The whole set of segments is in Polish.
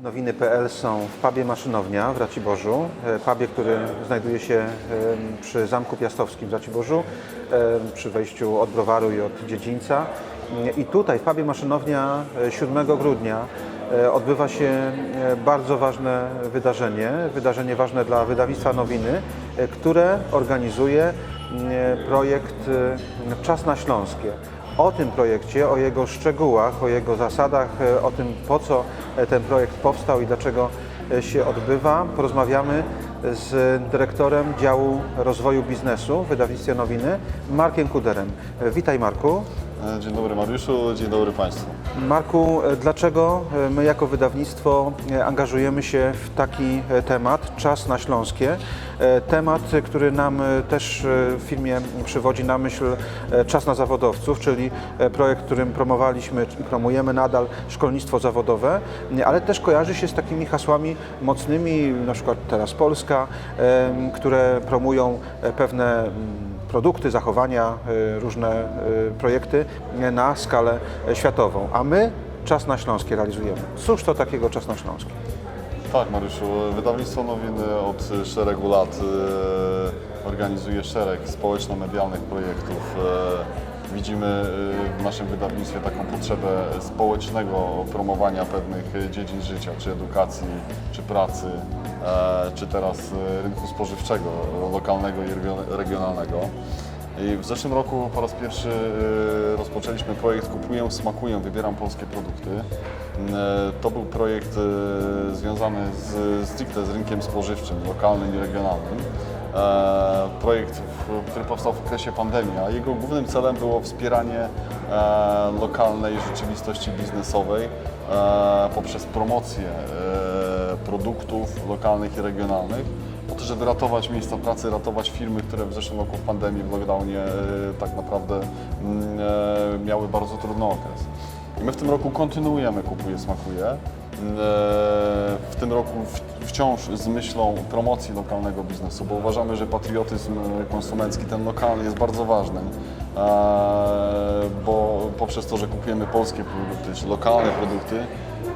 Nowiny.pl są w pubie Maszynownia w Raciborzu, e, pubie, który znajduje się em, przy Zamku Piastowskim w Raciborzu, em, przy wejściu od Browaru i od Dziedzińca. I tutaj w pubie Maszynownia e, 7 grudnia e, odbywa się e, bardzo ważne wydarzenie, wydarzenie ważne dla wydawnictwa Nowiny, e, które organizuje e, projekt e, Czas na Śląskie. O tym projekcie, o jego szczegółach, o jego zasadach, e, o tym po co e, ten projekt powstał i dlaczego e, się odbywa, porozmawiamy z dyrektorem działu rozwoju biznesu w wydawnictwie Nowiny, Markiem Kuderem. E, Witaj Marku. E, Dzień dobry Mariuszu, dzień dobry Państwu. Marku, e, dlaczego e, my jako wydawnictwo e, angażujemy się w taki e, temat, czas na śląskie? E, Temat, który nam e, też e, w firmie przywodzi na myśl czas na zawodowców, czyli projekt, którym promowaliśmy i promujemy nadal szkolnictwo zawodowe, ale też kojarzy się z takimi hasłami mocnymi, na przykład teraz Polska, które promują pewne mm, produkty, zachowania, różne projekty na skalę światową. A my Czas na Śląskie realizujemy. Cóż to takiego Czas na Śląskie? Tak Mariuszu, wydawnictwo Nowiny od szeregu lat e, organizuje szereg społeczno-medialnych projektów. E, Widzimy e, w naszym wydawnictwie taką potrzebę społecznego promowania pewnych dziedzin życia, czy edukacji, czy pracy, czy teraz rynku spożywczego, lokalnego i regio- regionalnego. I w zeszłym roku po raz pierwszy e, rozpoczęliśmy projekt Kupuję, smakuję, wybieram polskie produkty. E, To był projekt e, związany z, stricte z rynkiem spożywczym, lokalnym i regionalnym. E, Projekt, który powstał w okresie pandemii, a jego głównym celem było wspieranie e, lokalnej rzeczywistości biznesowej e, poprzez promocję produktów lokalnych i regionalnych po to, żeby ratować miejsca pracy, ratować firmy, które w zeszłym roku w pandemii, w lockdownie e, tak naprawdę mm, e, miały bardzo trudny okres. I my w tym roku kontynuujemy Kupuje, Smakuje. E, W tym roku wciąż z myślą promocji lokalnego biznesu, bo uważamy, że patriotyzm konsumencki, ten lokalny jest bardzo ważny, bo poprzez to, że kupujemy polskie produkty, czy lokalne produkty,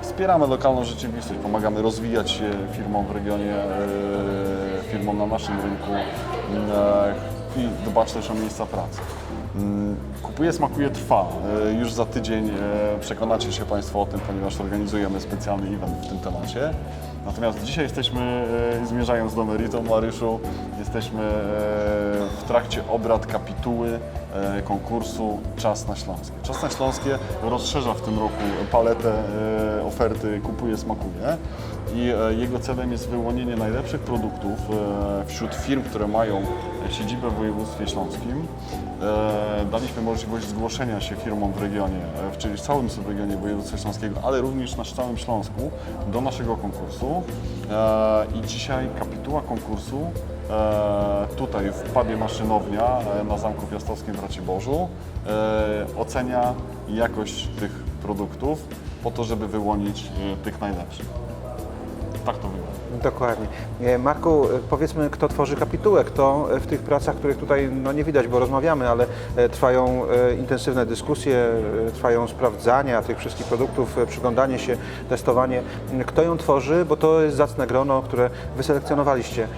Wspieramy lokalną rzeczywistość, pomagamy rozwijać się firmom w regionie, firmom na naszym rynku e, i dbać też o miejsca pracy. Mm, Kupuje, smakuje, trwa. E, Już za tydzień e, przekonacie się Państwo o tym, ponieważ organizujemy specjalny event w tym temacie. Natomiast dzisiaj jesteśmy, zmierzając do meritum, Mariuszu, jesteśmy w trakcie obrad kapituły konkursu Czas na Śląskie. Czas na Śląskie rozszerza w tym roku paletę oferty Kupuje, Smakuje i e, jego celem jest wyłonienie najlepszych produktów e, wśród firm, które mają siedzibę w województwie śląskim. E, Daliśmy możliwość zgłoszenia się firmom w regionie, e, czyli w całym subregionie województwa śląskiego, ale również na całym Śląsku do naszego konkursu. E, I dzisiaj kapituła konkursu e, tutaj w pubie Maszynownia e, na Zamku Piastowskim w Raciborzu e, ocenia jakość tych produktów po to, żeby wyłonić e, tych najlepszych. Tak to wygląda. Dokładnie. E, Marku, e, powiedzmy, kto tworzy kapitułę, kto e, w tych pracach, których tutaj no, nie widać, bo rozmawiamy, ale trwają intensywne dyskusje, trwają sprawdzania tych wszystkich produktów, przyglądanie się, testowanie. Kto ją tworzy, bo to jest zacne grono, które wyselekcjonowaliście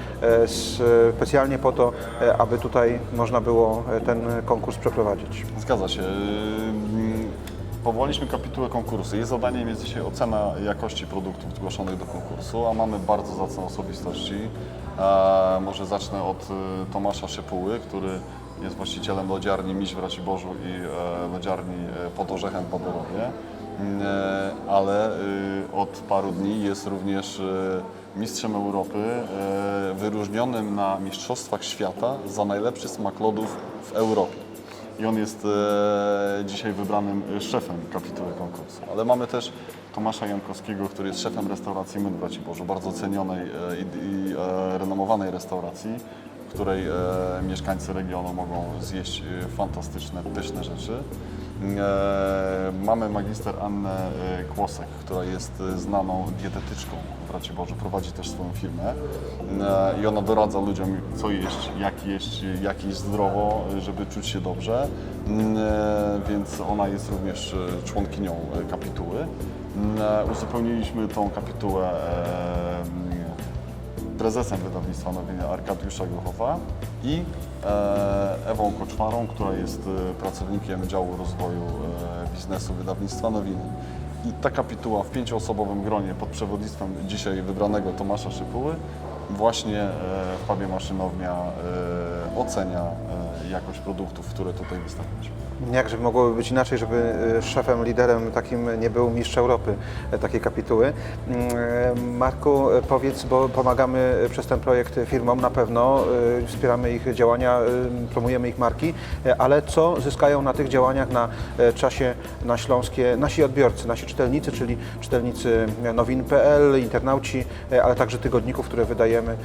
specjalnie po to, aby tutaj można było ten konkurs przeprowadzić. Zgadza się. Powołaliśmy kapitułę konkursu. Jej zadaniem jest dzisiaj ocena jakości produktów zgłoszonych do konkursu, a mamy bardzo zacne osobistości. E, może zacznę od e, Tomasza Szypuły, który jest właścicielem lodziarni Miś w Raciborzu i e, lodziarni pod Orzechem w Baborowie. E, ale e, od paru dni jest również mistrzem Europy, wyróżnionym na Mistrzostwach Świata za najlepszy smak lodów w Europie. I on jest e, dzisiaj wybranym szefem kapituły konkursu. Ale mamy też Tomasza Jankowskiego, który jest szefem restauracji w Raciborzu, bardzo cenionej e, i, i e, renomowanej restauracji, w której e, mieszkańcy regionu mogą zjeść e, fantastyczne, pyszne rzeczy. E, Mamy magister Annę e, Kłosek, która jest znaną dietetyczką w Raciborzu, prowadzi też swoją firmę E, i ona doradza ludziom, co jeść, jak jeść, jak jeść zdrowo, żeby czuć się dobrze, Mm, e, więc ona jest również e, członkinią kapituły. Mm, Uzupełniliśmy tą kapitułę e, prezesem wydawnictwa Nowiny Arkadiusza Gochowa i Ewą Koczmarą, która jest pracownikiem działu rozwoju biznesu wydawnictwa Nowiny. I ta kapituła w pięcioosobowym gronie pod przewodnictwem dzisiaj wybranego Tomasza Szypuły właśnie e, w pubie Maszynownia e, ocenia e, jakość produktów, które tutaj wystawiliśmy. Jakże mogłoby być inaczej, żeby e, szefem, liderem takim nie był mistrz Europy e, takiej kapituły. Mm, e, Marku, powiedz, bo pomagamy przez ten projekt firmom na pewno, wspieramy ich działania, promujemy ich marki, ale co zyskają na tych działaniach na czasie na Śląskie nasi odbiorcy, nasi czytelnicy, czyli czytelnicy nowin.pl, internauci, ale także tygodników, które wydajemy,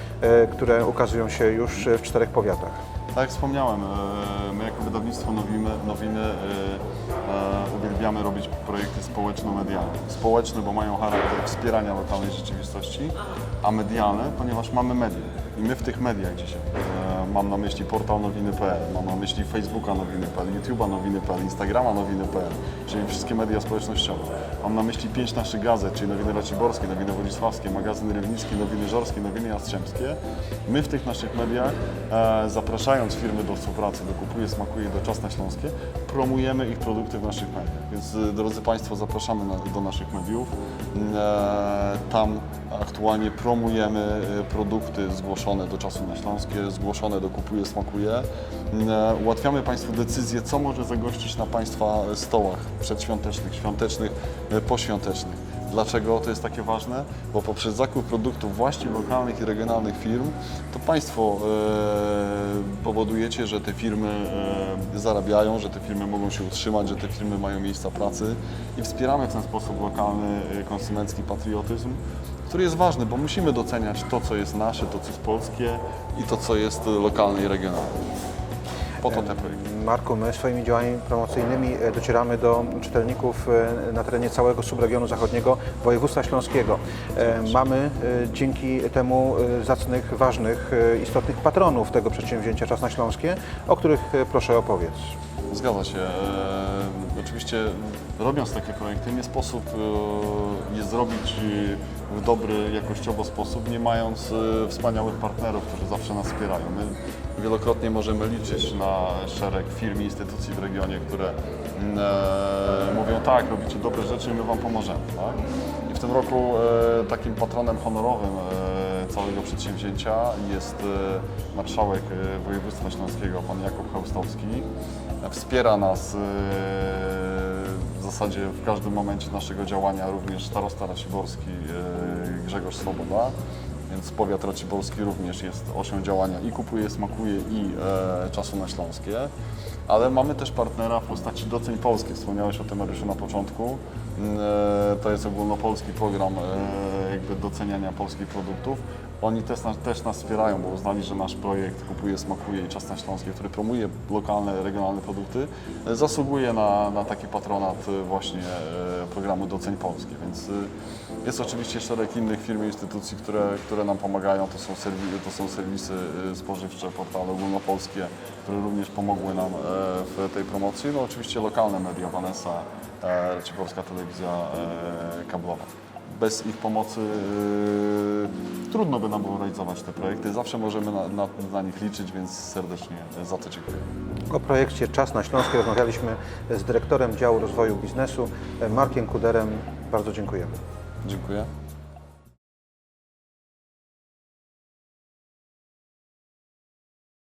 które ukazują się już w czterech powiatach. Tak jak wspomniałem, e, my jako wydawnictwo Nowiny, Nowiny e, e, uwielbiamy robić projekty społeczno-medialne. Społeczne, bo mają charakter wspierania lokalnej rzeczywistości, a medialne, ponieważ mamy media. I my w tych mediach dzisiaj, mam na myśli portal nowiny.pl, mam na myśli Facebooka nowiny.pl, YouTube'a nowiny.pl, Instagrama nowiny.pl, czyli wszystkie media społecznościowe. Mam na myśli pięć naszych gazet, czyli Nowiny Raciborskie, Nowiny Wodzisławskie, Magazyn Rybnicki, Nowiny Żorskie, Nowiny Jastrzębskie. My w tych naszych mediach, e, zapraszając firmy do współpracy, do Kupuje, Smakuje, do Czas na Śląskie, promujemy ich produkty w naszych mediach. Więc e, drodzy Państwo, zapraszamy na, do naszych mediów. E, tam aktualnie promujemy e, produkty zgłoszone do Czasu na Śląskie, zgłoszone do Kupuje, Smakuje. E, ułatwiamy Państwu decyzję, co może zagościć na Państwa stołach przedświątecznych, świątecznych, e, poświątecznych. Dlaczego to jest takie ważne? Bo poprzez zakup produktów właśnie lokalnych i regionalnych firm, to Państwo e, powodujecie, że te firmy e, zarabiają, że te firmy mogą się utrzymać, że te firmy mają miejsca pracy i wspieramy w ten sposób lokalny e, konsumencki patriotyzm, który jest ważny, bo musimy doceniać to, co jest nasze, to, co jest polskie i to, co jest lokalne i regionalne. Po to te projekty. Marku, my swoimi działaniami promocyjnymi e, docieramy do czytelników e, na terenie całego subregionu zachodniego województwa śląskiego. Mamy e, dzięki temu zacnych, ważnych, istotnych patronów tego przedsięwzięcia Czas na Śląskie, o których proszę opowiedz. Zgadza się. E, oczywiście robiąc takie projekty nie sposób e, je zrobić w dobry, jakościowo sposób, nie mając e, wspaniałych partnerów, którzy zawsze nas wspierają. My wielokrotnie możemy liczyć na szereg firm i instytucji w regionie, które mm, e, mówią tak, robicie dobre rzeczy i my Wam pomożemy. Tak? I w tym roku e, takim patronem honorowym e, całego przedsięwzięcia jest e, marszałek e, województwa śląskiego, pan Jakub Chełstowski. Wspiera nas e, w zasadzie w każdym momencie naszego działania również starosta raciborski Grzegorz Swoboda. Więc powiat raciborski również jest osią działania i kupuje, smakuje i czasu na śląskie. Ale mamy też partnera w postaci Doceń Polskie. Wspomniałeś o tym Mariuszu na początku. E, To jest ogólnopolski program e, jakby doceniania polskich produktów. Oni też nas, też nas wspierają, bo uznali, że nasz projekt Kupuje, Smakuje i Czas na Śląskie, który promuje lokalne, regionalne produkty, e, zasługuje na, na taki patronat właśnie programu Doceń Polskie. Więc jest oczywiście szereg innych firm i instytucji, które, które nam pomagają. To są, serwi, to są serwisy spożywcze, portale ogólnopolskie, które również pomogły nam w tej promocji. No oczywiście lokalne media, Vanessa, e, Raciborska Telewizja e, Kablowa. Bez ich pomocy e, trudno by nam było realizować te projekty. Zawsze możemy na, na, na nich liczyć, więc serdecznie za to dziękuję. O projekcie Czas na Śląskie rozmawialiśmy z dyrektorem działu rozwoju biznesu, Markiem Kuderem. Bardzo dziękujemy. Dziękuję.